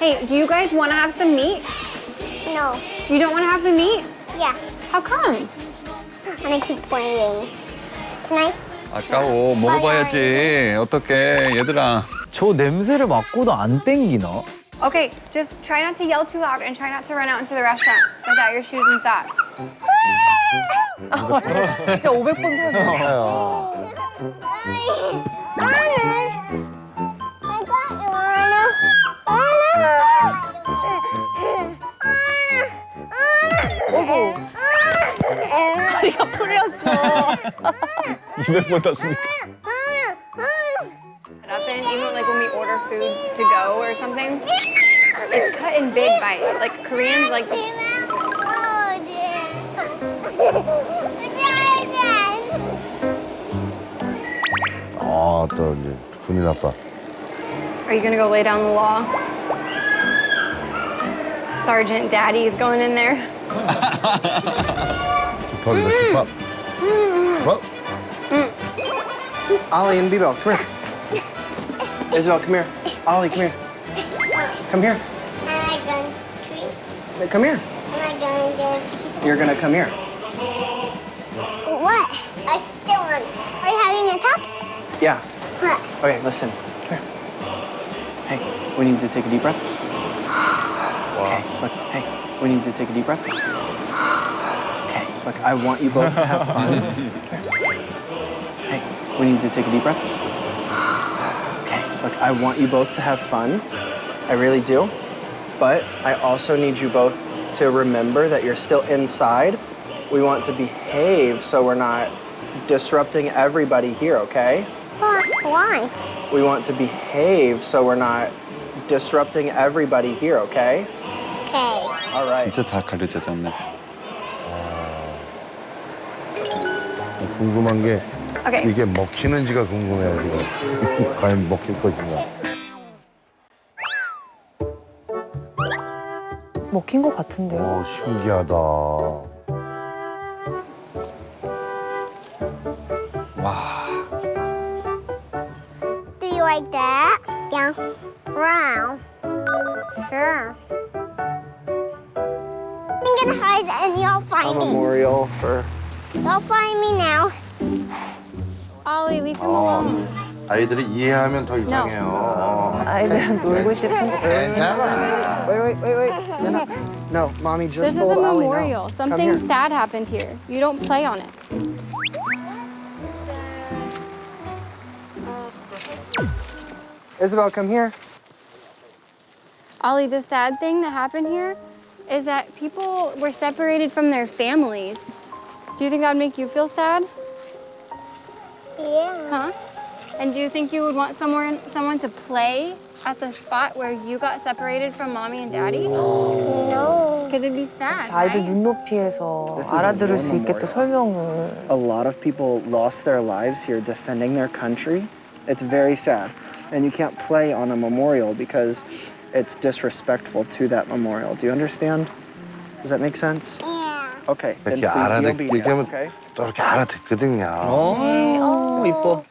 Hey, do you guys want to have some meat? No. You don't want to have the meat? Yeah. How come? I'm gonna keep playing. Can I? 아까워 먹어봐야지. 어떡해 얘들아. 저 냄새를 맡고도 안 땡기나? Okay, just try not to yell too loud and try not to run out into the restaurant without your shoes and socks. 진짜 500번 타는 200번 탔으니까. It up in even like when we order food to go or something, it's cut in big bites. Like Koreans like to. Oh dear. 아, 또 이제 군인 아빠. Are you gonna go lay down the law? Sergeant Daddy's going in there. 집합이다, 집합. Ollie and Bebo, come here. Isabel, come here. Ollie, come here. Come here. Am I going to treat? Come here. Am I going to? You're gonna come here. What? I still want. Are you having a talk? Yeah. What? Okay, listen. Come here. Hey, we need to take a deep breath. Okay, look, hey, we need to take a deep breath. Okay, look, I want you both to have fun. Hey, we need to take a deep breath. Okay, look, I want you both to have fun. I really do. But I also need you both to remember that you're still inside. We want to behave so we're not disrupting everybody here, okay? Why? We want to behave so we're not disrupting everybody here, okay? Okay. All right. 진짜 잘 가르쳐줬네. 궁금한 게 Okay. 이게 먹히는지가 궁금해요, 지금. 과연 먹힐 것인가. 먹힌 것 같은데요. 오, 신기하다. Do you like that? Yeah. Round. Sure. I'm gonna hide and you'll find me. memorial for. You'll find me now. Ollie, leave him alone. 아이들이 이해하면 더 이상해요. 아이들은 놀고 싶은데. 괜찮아. Wait, wait, wait, wait. Stand up. No, mommy just This is told a Ollie no. memorial. Come Something here. sad happened here. You don't play on it. Isabel, come here. Ollie, the sad thing that happened here is that people were separated from their families. Do you think that would make you feel sad? Yeah. Huh? And do you think you would want someone someone to play at the spot where you got separated from mommy and daddy? No. Because it'd be sad, 아이들 right? 눈높이에서 This is a 알아들을 수 war 있게 또 설명을. A lot of people lost their lives here defending their country. It's very sad. And you can't play on a memorial because it's disrespectful to that memorial. Do you understand? Does that make sense? Yeah. Okay. Then 이렇게 please 알아듣, be 이렇게 하면 okay? 또 이렇게 알아듣거든요. 어, 이뻐. Oh,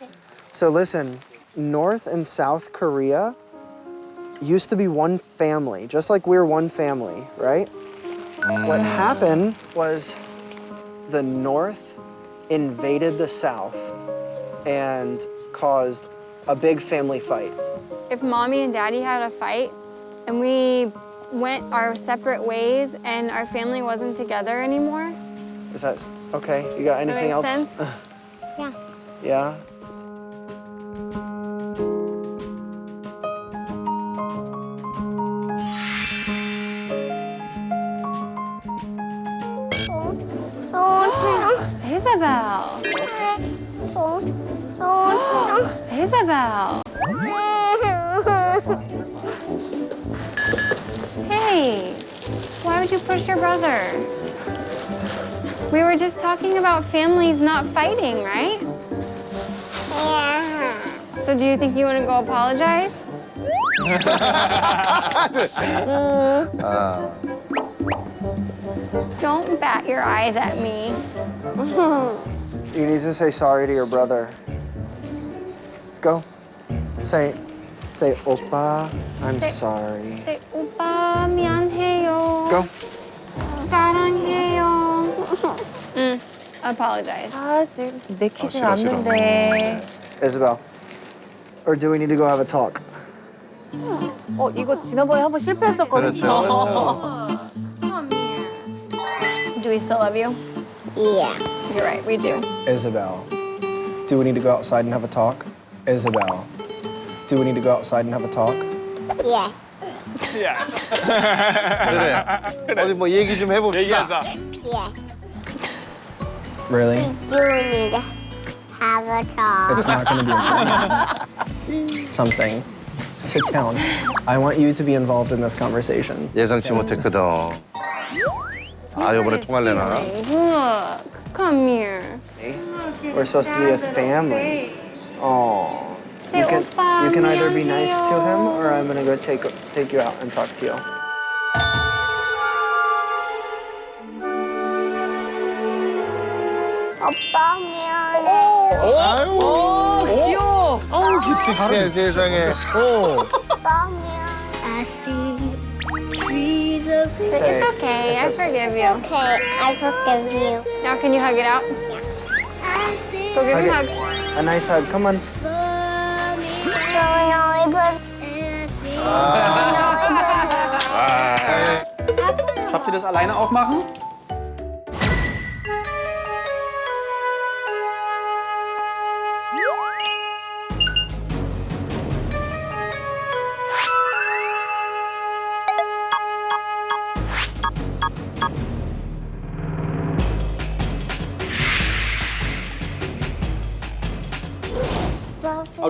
so listen, North and South Korea used to be one family, just like we're one family, right? What mm. happened was the North invaded the South and caused a big family fight. If mommy and daddy had a fight and we went our separate ways and our family wasn't together anymore, Is that okay? You got that anything makes else? sense? Yeah. Oh, Isabel, Isabel. Hey, why would you push your brother? We were just talking about families not fighting, right? Yeah. So do you think you want to go apologize? Don't bat your eyes at me. You need to say sorry to your brother. Go. Say, Say oppa. I'm Say- sorry. Say, 오빠 미안해요. Go. 사랑해요. 음, apologize. 아 지금 내키진 어, 싫어, 싫어. 않는데. Isabel. Or do we need to go have a talk? 어 이거 지난번에 한번 실패했었거든요. 그렇죠. Come here. Do we still love you? Yeah. You're right, we do. Isabel. Do we need to go outside and have a talk? Isabel. Do we need to go outside and have a talk? Yes. 그래. 어디 뭐 얘기 좀 해봅시다. Yes. Really? We do need to have a talk. It's not going to be important. Something. Sit down. I want you to be involved in this conversation. 예상치 못했거든. 아 이번에 통할래나? Look, come here. We're supposed to be a family. Oh. Say You can, 오빠 you can either be nice to him 미안해요. or I'm gonna go take take you out and talk to you. 오빠 미안 해. 오 귀여워. 어우 네, 세상에. 어. 오빠 미안해. I see trees of green. It's okay, I forgive you. Okay, I forgive you. Now can you hug it out? I see Go give Hug him it. hugs. A nice hug. Come on. No, no, but Habt ihr das alleine aufmachen?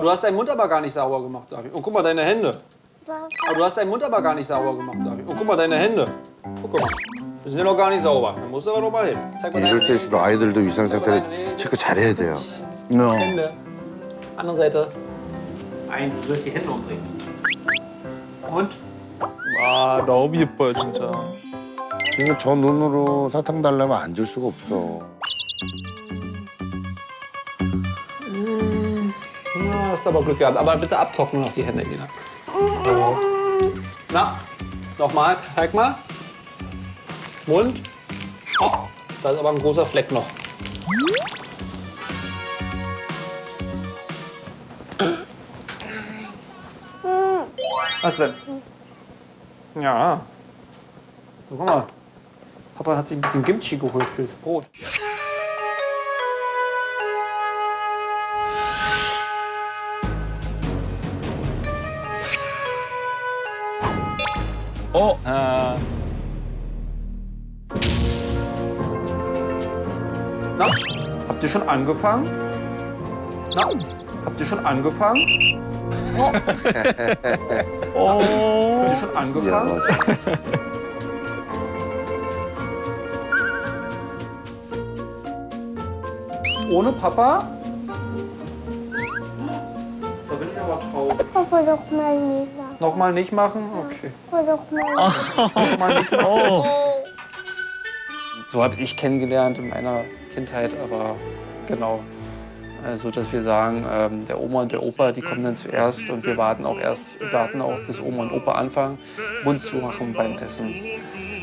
Aber du hast deinen Mund aber gar nicht sauber gemacht, David. Und guck mal deine Hände. Aber du hast deinen Mund aber gar nicht sauber gemacht, David. Und guck mal deine Hände. Guck mal. Die sind ja noch gar nicht sauber. Dann musst du aber noch mal hin. Zeig mal deine 이럴 때일수록 아이들도 위생 상태를 체크 잘해야 돼요. Hände. Andere Seite. Ein, du sollst die Hände umdrehen. Und? 아 너무 예뻐요 진짜. 그러니까 저 눈으로 사탕 달라면 안 줄 수가 없어. Ja, hast aber Glück gehabt. Aber bitte abtrocknen noch die Hände, Ina. So. Na, nochmal. Zeig mal. Mund. Oh, da ist aber ein großer Fleck noch. Was denn? Ja. So, guck mal. Papa hat sich ein bisschen Kimchi geholt fürs Brot. 어? 아. Na, habt ihr schon angefangen? Na, habt ihr schon angefangen? Oh. oh. Bist du schon angefangen? Ja. Ohne Papa? Da bin ich aber traurig. Papa, doch mal nicht machen. Nochmal nicht machen? Okay. Aber doch mal nicht. Nochmal nicht machen. Oh. So habe ich kennengelernt in meiner Kindheit, aber genau. Also, dass wir sagen, ähm, der Oma und der Opa, die kommen dann zuerst und wir warten auch erst, wir warten auch, bis Oma und Opa anfangen, Mund zu machen beim Essen.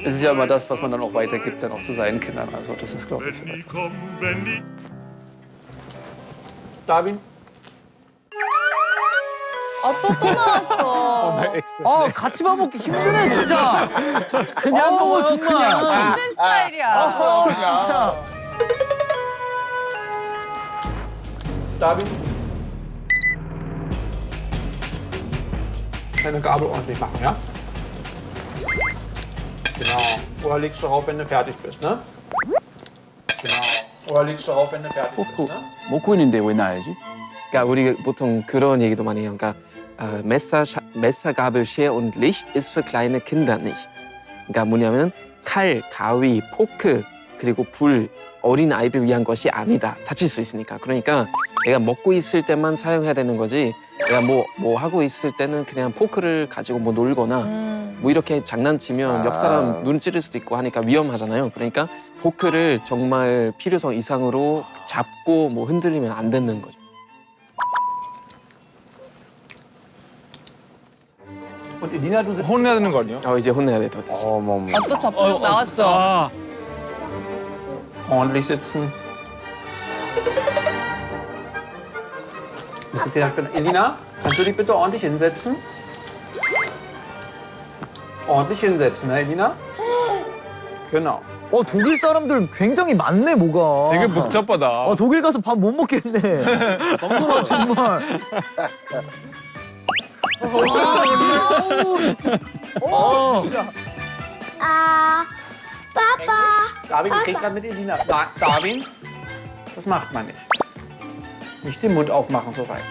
Es ist ja immer das, was man dann auch weitergibt, dann auch zu seinen Kindern. Also, das ist, glaube ich, etwas. Darwin? 아또 또 나왔어. 아 같이 밥 먹기 힘드네 진짜. 그냥 먹어요 정말. 힘든 스타일이야. 어 진짜. Darwin? Deine Gabel ordentlich machen, ja? Genau. Oder legst du drauf, wenn du fertig bist, ne? Genau. Oder legst du drauf, wenn du fertig bist, ne? 먹고 있는데 왜 나야지? 그러니까 우리 보통 그런 얘기도 많이 해요. 그러니까 äh, Messer, Messer, Gabel, Schere und Licht ist für kleine Kinder nicht. 그러니까 뭐냐면 칼, 가위, 포크 그리고 불 어린 아이들 위한 것이 아니다. 다칠 수 있으니까. 그러니까 내가 먹고 있을 때만 사용해야 되는 거지. 내가 뭐 뭐 하고 있을 때는 그냥 포크를 가지고 뭐 놀거나 뭐 이렇게 장난치면 옆 사람 눈 찌를 수도 있고 하니까 위험하잖아요. 그러니까 포크를 정말 필요성 이상으로 잡고 뭐 흔들리면 안 되는 거죠. Du sitzt. 혼내야 되는 거 아니야? 어 이제 혼내야 돼 더. 대신. 어머머. 아, 또 접속 나왔어. Ordentlich sitzen. Bisschen Federspinner. Elina, kannst du dich bitte ordentlich hinsetzen? Ordentlich hinsetzen, ne, Elina? Genau. 어 독일 사람들 굉장히 많네 뭐가. 되게 복잡하다. 어 독일 가서 밥 못 먹겠네. 어, 정말. 어. Ah, Papa. Darwin kriegt gerade mit Elina. Da, Darwin, das macht man nicht. Nicht den Mund aufmachen so weit.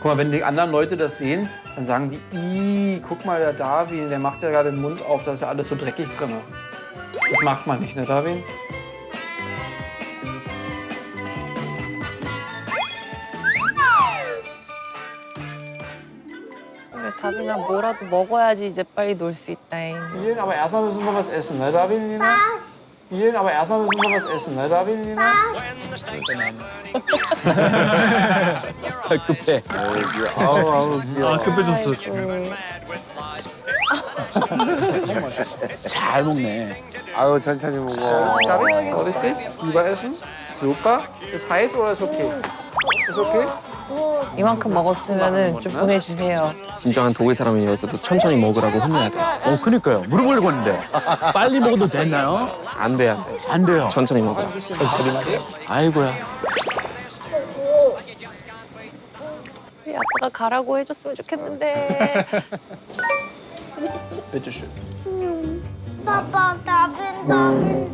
Guck mal, wenn die anderen Leute das sehen, dann sagen die, Ih, guck mal, der Darwin, der macht ja gerade den Mund auf, da ist ja alles so dreckig drin. Das macht man nicht, ne, Darwin? 근데 다빈아 뭐라도 먹어야지 이제 빨리 놀 수 있다잉. Ian, aber erstmal müssen wir was essen, ne, Darwin, Lina? Ian, aber erstmal müssen wir was essen, ne, Darwin, Lina? 급해. 아우 아우 귀여워. 급해졌어. 잘 먹네. 아유 천천히 먹어. Darwin, so richtig? Lieber essen? Super. Ist heiß oder ist okay? Ist okay? 이만큼 먹었으면은 좀 보내주세요. 진정한 독일 사람이어서도 천천히 먹으라고 혼내야 돼. 어 그니까요. 물어보려고 했는데. 빨리 먹어도 되나요? 안 돼, 안 돼. 안 돼요. 천천히 먹어. 아이고야. 우리 아빠가 가라고 해줬으면 좋겠는데. Bitteschön. Papa, David, David.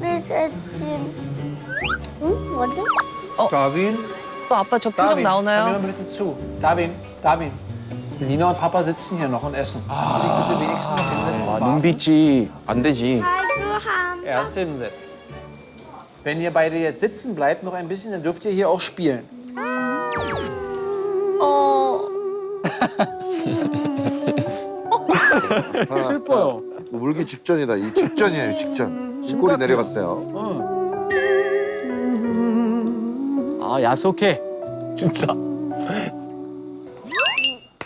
Bis essen. Hm, warte. Darwin? 또 아빠 저 표정 Darwin, hör mir 나오나요? mal bitte zu. Darwin, Darwin. Lina und Papa sitzen hier noch und essen. Kannst du dich bitte wenigstens noch hinsetzen? 아 und warten? 눈빛이 안 되지. Also haben Erst hinsetzen. Wenn ihr beide jetzt sitzen bleibt noch ein bisschen, dann dürft ihr hier auch spielen. 어. 슬퍼요. 울기 직전이다. 이 직전이에요 직전. 입꼬리 내려갔어요. 아 야속해. 진짜.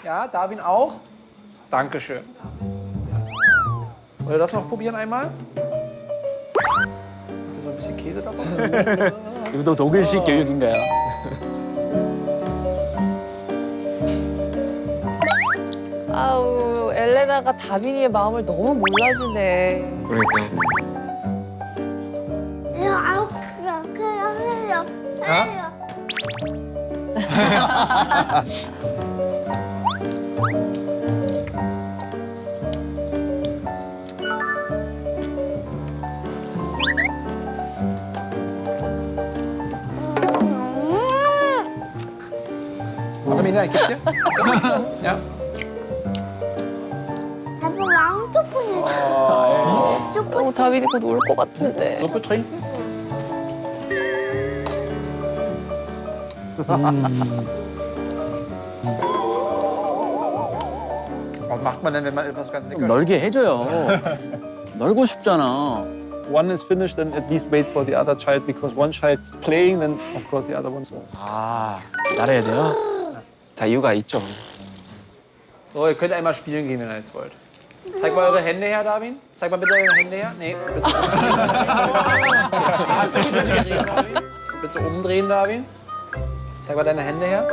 Ja, Darwin auch? Dankeschön. Wollt ihr das noch probieren einmal? So ein bisschen Käse dabei? 이것도 독일식 교육인가요? 아우 엘레나가 다빈이의 마음을 너무 몰라주네. 그러니까. Ja, auch. Ja, ja, ja. Geb dir. Ja. Aber warum du nicht? 어, 다빈이 곧 올 것 같은데. Suppe trinken? Was macht man denn, wenn man etwas ganz lecker 넓게 해줘요. 넓고 싶잖아. One is finished, then at least wait for the other child because one child playing, then of course the other one's on. 아 잘해야 돼요. 다 이유가 있죠. So, ihr könnt einmal spielen gehen, wenn ihr jetzt wollt. Zeig mal eure Hände her, Darwin. Zeig mal bitte deine Hände her. Nee, bitte. bitte umdrehen, Darwin. Zeig mal deine Hände her.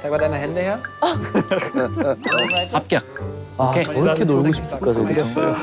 Zeig mal deine Hände her. Andere Seite. 합격. 아 저렇게 놀고 싶을까 저기서.